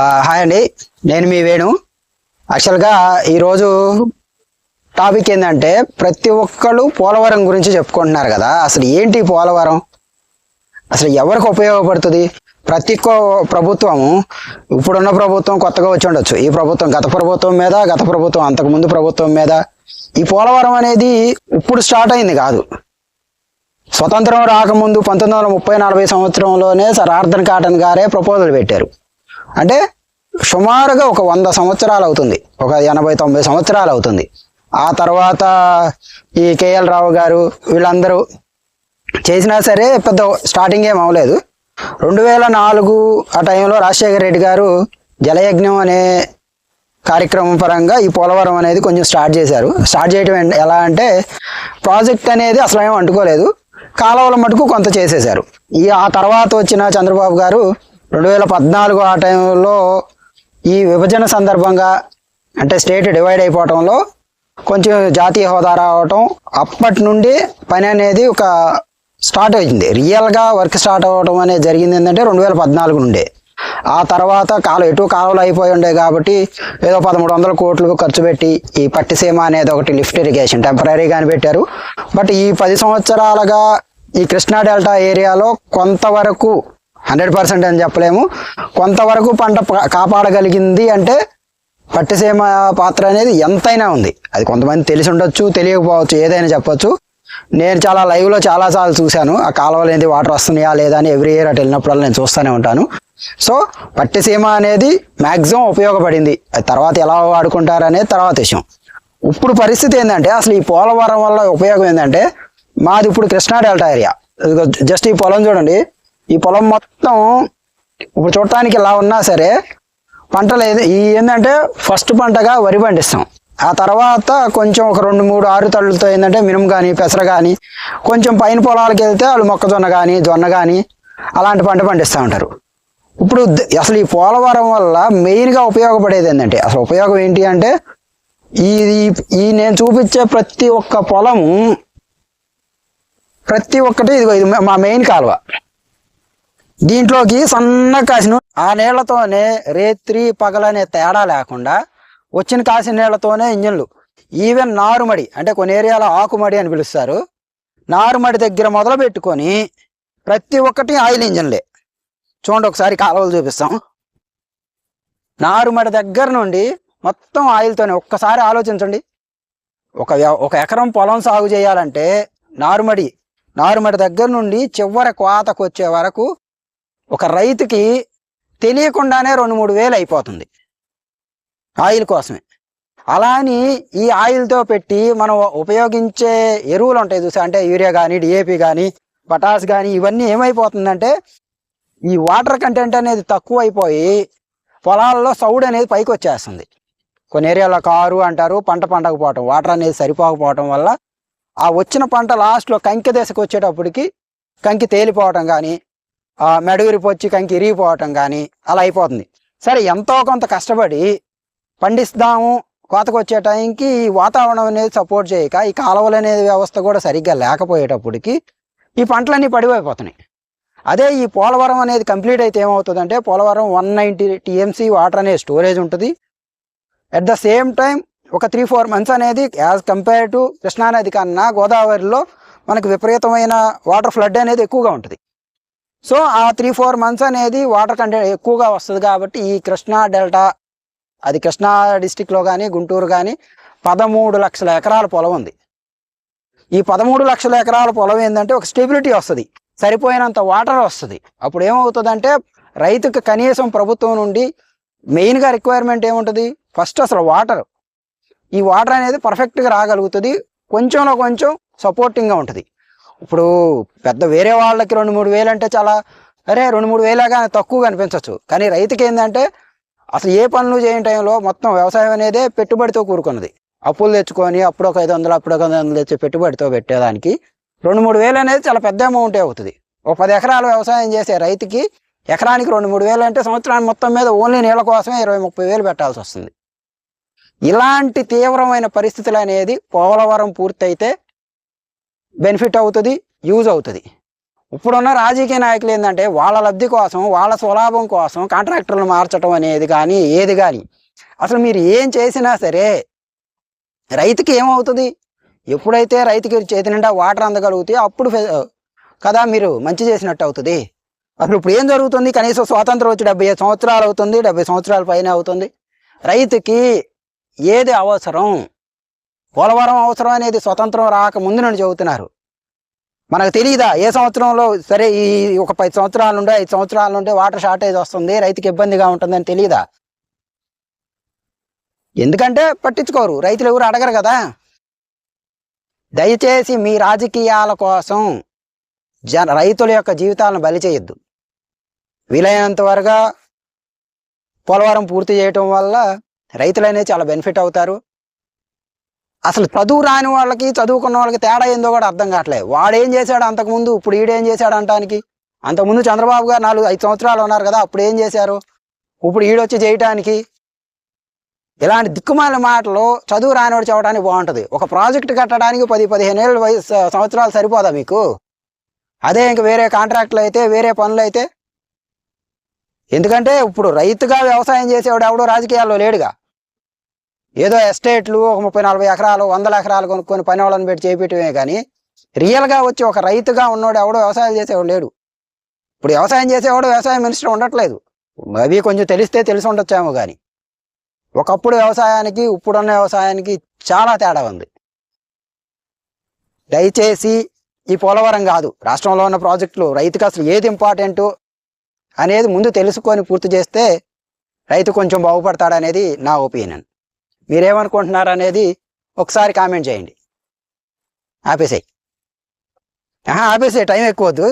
Hi అండి. నేను మీ వేణు. యాక్చువల్గా ఈరోజు టాపిక్ ఏంటంటే ప్రతి ఒక్కళ్ళు పోలవరం గురించి చెప్పుకుంటున్నారు కదా. అసలు ఏంటి పోలవరం? అసలు ఎవరికి ఉపయోగపడుతుంది? ప్రతి ఒక్క ప్రభుత్వం ఇప్పుడున్న ప్రభుత్వం కొత్తగా వచ్చి ఉండొచ్చు. ఈ ప్రభుత్వం గత ప్రభుత్వం మీద గత ప్రభుత్వం అంతకుముందు ప్రభుత్వం మీద. ఈ పోలవరం అనేది ఇప్పుడు స్టార్ట్ అయింది కాదు. స్వతంత్రం రాకముందు పంతొమ్మిది వందల ముప్పై నలభై సంవత్సరంలోనే సర్ ఆర్థర్ కాటన్ గారే ప్రపోజల్ పెట్టారు. అంటే సుమారుగా ఒక వంద సంవత్సరాలు అవుతుంది. ఒక ఎనభై తొంభై సంవత్సరాలు అవుతుంది. ఆ తర్వాత ఈ కేఎల్ రావు గారు వీళ్ళందరూ చేసినా సరే పెద్ద స్టార్టింగ్ ఏం అవ్వలేదు. రెండు వేల నాలుగు ఆ టైంలో రాజశేఖర రెడ్డి గారు జలయజ్ఞం అనే కార్యక్రమం పరంగా ఈ పోలవరం అనేది కొంచెం స్టార్ట్ చేశారు. స్టార్ట్ చేయడం ఎలా అంటే ప్రాజెక్ట్ అనేది అసలు ఏం అంటుకోలేదు. కాలువల మటుకు కొంత చేసేశారు. ఈ ఆ తర్వాత వచ్చిన చంద్రబాబు గారు రెండు వేల పద్నాలుగు ఆ టైంలో ఈ విభజన సందర్భంగా అంటే స్టేట్ డివైడ్ అయిపోవటంలో కొంచెం జాతీయ హోదా రావటం అప్పటి నుండి పని అనేది ఒక స్టార్ట్ అయింది. రియల్గా వర్క్ స్టార్ట్ అవ్వడం అనేది జరిగింది ఏంటంటే రెండు వేల పద్నాలుగు నుండే. ఆ తర్వాత కాలు ఎటు కాలువలు అయిపోయి ఉండే కాబట్టి ఏదో పదమూడు వందల కోట్లు ఖర్చు పెట్టి ఈ పట్టిసీమ అనేది ఒకటి లిఫ్ట్ ఇరిగేషన్ టెంపరీగానే పెట్టారు. బట్ ఈ పది సంవత్సరాలుగా ఈ కృష్ణా డెల్టా ఏరియాలో కొంతవరకు హండ్రెడ్ పర్సెంట్ అని చెప్పలేము. కొంతవరకు పంట కాపాడగలిగింది అంటే పట్టిసీమ పాత్ర అనేది ఎంతైనా ఉంది. అది కొంతమంది తెలిసి ఉండొచ్చు తెలియకపోవచ్చు ఏదైనా చెప్పొచ్చు. నేను చాలా లైవ్లో చాలాసార్లు చూశాను. ఆ కాలువలు అనేది వాటర్ వస్తున్నాయా లేదా అని ఎవ్రీ ఇయర్ అటు వెళ్ళినప్పుడల్లా నేను చూస్తూనే ఉంటాను. సో పట్టిసీమ అనేది మ్యాక్సిమం ఉపయోగపడింది. అది తర్వాత ఎలా వాడుకుంటారు అనేది తర్వాత విషయం. ఇప్పుడు పరిస్థితి ఏంటంటే అసలు ఈ పోలవరం వల్ల ఉపయోగం ఏంటంటే మాది ఇప్పుడు కృష్ణా డెల్టా ఏరియా. జస్ట్ ఈ పొలం చూడండి. ఈ పొలం మొత్తం ఇప్పుడు చూడటానికి ఇలా ఉన్నా సరే పంటలు ఏది ఈ ఏంటంటే ఫస్ట్ పంటగా వరి పండిస్తాం. ఆ తర్వాత కొంచెం ఒక రెండు మూడు ఆరు తళ్ళుతో ఏంటంటే మినుము కానీ పెసర కానీ కొంచెం పైన పొలాలకు వెళ్తే వాళ్ళు మొక్కజొన్న కానీ జొన్న కానీ అలాంటి పంట పండిస్తూ ఉంటారు. ఇప్పుడు అసలు ఈ పోలవరం వల్ల మెయిన్గా ఉపయోగపడేది ఏంటంటే అసలు ఉపయోగం ఏంటి అంటే ఈ ఈ- నేను చూపించే ప్రతి ఒక్క పొలము ప్రతి ఒక్కటి ఇదిగో ఇది మా మెయిన్ కాలువ. దీంట్లోకి సన్న కాసిన ఆ నీళ్ళతోనే రేత్రి పగలనే తేడా లేకుండా వచ్చిన కాసిన నీళ్ళతోనే ఇంజన్లు. ఈవెన్ నారుమడి అంటే కొన్ని ఏరియాలో ఆకుమడి అని పిలుస్తారు. నారుమడి దగ్గర మొదలు పెట్టుకొని ప్రతి ఒక్కటి ఆయిల్ ఇంజన్లే. చూడండి ఒకసారి కాలువలు చూపిస్తాం. నారుమడి దగ్గర నుండి మొత్తం ఆయిల్తోనే ఒక్కసారి ఆలోచించండి. ఒక ఒక ఎకరం పొలం సాగు చేయాలంటే నారుమడి నారుమడి దగ్గర నుండి చివరి కోతకు వచ్చే వరకు ఒక రైతుకి తెలియకుండానే రెండు మూడు వేలు అయిపోతుంది ఆయిల్ కోసమే. అలా అని ఈ ఆయిల్తో పెట్టి మనం ఉపయోగించే ఎరువులు ఉంటాయి చూసా అంటే యూరియా కానీ డిఏపి కానీ పటాస్ కానీ ఇవన్నీ ఏమైపోతుందంటే ఈ వాటర్ కంటెంట్ అనేది తక్కువ అయిపోయి పొలాల్లో సౌడ్ అనేది పైకి వచ్చేస్తుంది. కొన్ని ఏరియాలో కారు అంటారు పంట పండకపోవటం వాటర్ అనేది సరిపోకపోవటం వల్ల ఆ వచ్చిన పంట లాస్ట్లో కంకి దశకు వచ్చేటప్పటికి కంకి తేలిపోవటం కానీ ఆ మెడవిరిపొచ్చి కంకి ఇరిగిపోవటం కానీ అలా అయిపోతుంది. సరే ఎంతో కొంత కష్టపడి పండిస్తాము. కోతకొచ్చే టైంకి ఈ వాతావరణం అనేది సపోర్ట్ చేయక ఈ కాలువలు అనేది వ్యవస్థ కూడా సరిగ్గా లేకపోయేటప్పటికి ఈ పంటలన్నీ పడిపోయిపోతున్నాయి. అదే ఈ పోలవరం అనేది కంప్లీట్ అయితే ఏమవుతుందంటే Polavaram one ninety TMC water అనేది స్టోరేజ్ ఉంటుంది. అట్ ద సేమ్ టైం ఒక త్రీ ఫోర్ మంత్స్ అనేది యాజ్ కంపేర్ టు కృష్ణానది కన్నా గోదావరిలో మనకు విపరీతమైన వాటర్ ఫ్లడ్ అనేది ఎక్కువగా ఉంటుంది. సో ఆ త్రీ ఫోర్ మంత్స్ అనేది వాటర్ కంటెంట్ ఎక్కువగా వస్తుంది కాబట్టి ఈ కృష్ణా డెల్టా అది కృష్ణా డిస్టిక్లో కానీ గుంటూరు కానీ పదమూడు లక్షల ఎకరాల పొలం ఉంది. ఈ పదమూడు లక్షల ఎకరాల పొలం ఏంటంటే ఒక స్టెబిలిటీ వస్తుంది. సరిపోయినంత వాటర్ వస్తుంది. అప్పుడు ఏమవుతుందంటే రైతుకు కనీసం ప్రభుత్వం నుండి మెయిన్గా రిక్వైర్మెంట్ ఏముంటుంది? ఫస్ట్ అసలు వాటర్ ఈ వాటర్ అనేది పర్ఫెక్ట్గా రాగలుగుతుంది. కొంచెంలో కొంచెం సపోర్టింగ్గా ఉంటుంది. ఇప్పుడు పెద్ద వేరే వాళ్ళకి రెండు మూడు వేలు అంటే చాలా అరే రెండు మూడు వేలాగా తక్కువగా అనిపించవచ్చు. కానీ రైతుకి ఏంటంటే అసలు ఏ పనులు చేయని టైంలో మొత్తం వ్యవసాయం అనేదే పెట్టుబడితో కూరుకున్నది అప్పులు తెచ్చుకొని అప్పుడు ఒక ఐదు వందలు అప్పుడు ఒక ఐదు వందలు తెచ్చి పెట్టుబడితో పెట్టేదానికి రెండు మూడు వేలు అనేది చాలా పెద్ద అమౌంటే అవుతుంది. ఒక పది ఎకరాలు వ్యవసాయం చేసే రైతుకి ఎకరానికి రెండు మూడు వేలు అంటే సంవత్సరానికి మొత్తం మీద ఓన్లీ నీళ్ళ కోసమే ఇరవై ముప్పై వేలు పెట్టాల్సి వస్తుంది. ఇలాంటి తీవ్రమైన పరిస్థితులు అనేది పోలవరం పూర్తయితే బెనిఫిట్ అవుతుంది యూజ్ అవుతుంది. ఇప్పుడున్న రాజకీయ నాయకులు ఏంటంటే వాళ్ళ లబ్ధి కోసం వాళ్ళ స్వలాభం కోసం కాంట్రాక్టర్లు మార్చడం అనేది కానీ ఏది కానీ అసలు మీరు ఏం చేసినా సరే రైతుకి ఏమవుతుంది? ఎప్పుడైతే రైతుకి చేతి నిండా వాటర్ అందగలుగుతాయో అప్పుడు ఫె- కదా మీరు మంచి చేసినట్టు అవుతుంది. అసలు ఇప్పుడు ఏం జరుగుతుంది? కనీసం స్వాతంత్రం వచ్చి డెబ్బై ఐదు సంవత్సరాలు అవుతుంది డెబ్బై సంవత్సరాల పైన అవుతుంది. రైతుకి ఏది అవసరం? పోలవరం అవసరం అనేది స్వతంత్రం రాక ముందు నుండి చెబుతున్నారు. మనకు తెలియదా ఏ సంవత్సరంలో సరే ఈ ఒక పది సంవత్సరాల నుండి ఐదు సంవత్సరాల నుండి వాటర్ షార్టేజ్ వస్తుంది రైతుకి ఇబ్బందిగా ఉంటుందని తెలియదా ఎందుకంటే పట్టించుకోరు రైతులు ఎవరు అడగరు కదా. దయచేసి మీ రాజకీయాల కోసం జన రైతుల యొక్క జీవితాలను బలి చేయొద్దు. వీలైనంత వరగా పోలవరం పూర్తి చేయటం వల్ల రైతులనేది చాలా బెనిఫిట్ అవుతారు. అసలు చదువు రాని వాళ్ళకి చదువుకున్న వాళ్ళకి తేడా ఏందో కూడా అర్థం కావట్లేదు. వాడు ఏం చేశాడు అంతకుముందు? ఇప్పుడు ఈడేం చేశాడు అంటానికి? అంతకుముందు చంద్రబాబు గారు నాలుగు ఐదు సంవత్సరాలు ఉన్నారు కదా అప్పుడు ఏం చేశారు? ఇప్పుడు ఈడొచ్చి చేయటానికి? ఇలాంటి దిక్కుమాల మాటలు చదువు రానివాడు చెప్పడానికి బాగుంటుంది. ఒక ప్రాజెక్ట్ కట్టడానికి పది పదిహేను ఏళ్ళు వయసు సంవత్సరాలు సరిపోదా మీకు? అదే ఇంక వేరే కాంట్రాక్ట్లు అయితే వేరే పనులు అయితే? ఎందుకంటే ఇప్పుడు రైతుగా వ్యవసాయం చేసేవాడు ఎవడో రాజకీయాల్లో లేడుగా. ఏదో ఎస్టేట్లు ఒక ముప్పై నలభై ఎకరాలు వందల ఎకరాలు కొనుక్కొని పని వాళ్ళని పెట్టి చేపించడమే కానీ రియల్గా వచ్చి ఒక రైతుగా ఉన్నోడు ఎవడో వ్యవసాయం చేసేవాడు లేడు. ఇప్పుడు వ్యవసాయం చేసేవాడు వ్యవసాయ మినిస్టర్ ఉండట్లేదు. అవి కొంచెం తెలిస్తే తెలిసి ఉండొచ్చేమో కానీ ఒకప్పుడు వ్యవసాయానికి ఇప్పుడున్న వ్యవసాయానికి చాలా తేడా ఉంది. దయచేసి ఈ పోలవరం కాదు రాష్ట్రంలో ఉన్న ప్రాజెక్టులు రైతుకి అసలు ఏది ఇంపార్టెంటు అనేది ముందు తెలుసుకొని పూర్తి చేస్తే రైతు కొంచెం బాగుపడతాడనేది నా ఒపీనియన్. మీరేమనుకుంటున్నారు అనేది ఒకసారి కామెంట్ చేయండి. ఆపేసాయి. ఆపేసే టైం ఎక్కువ వద్దు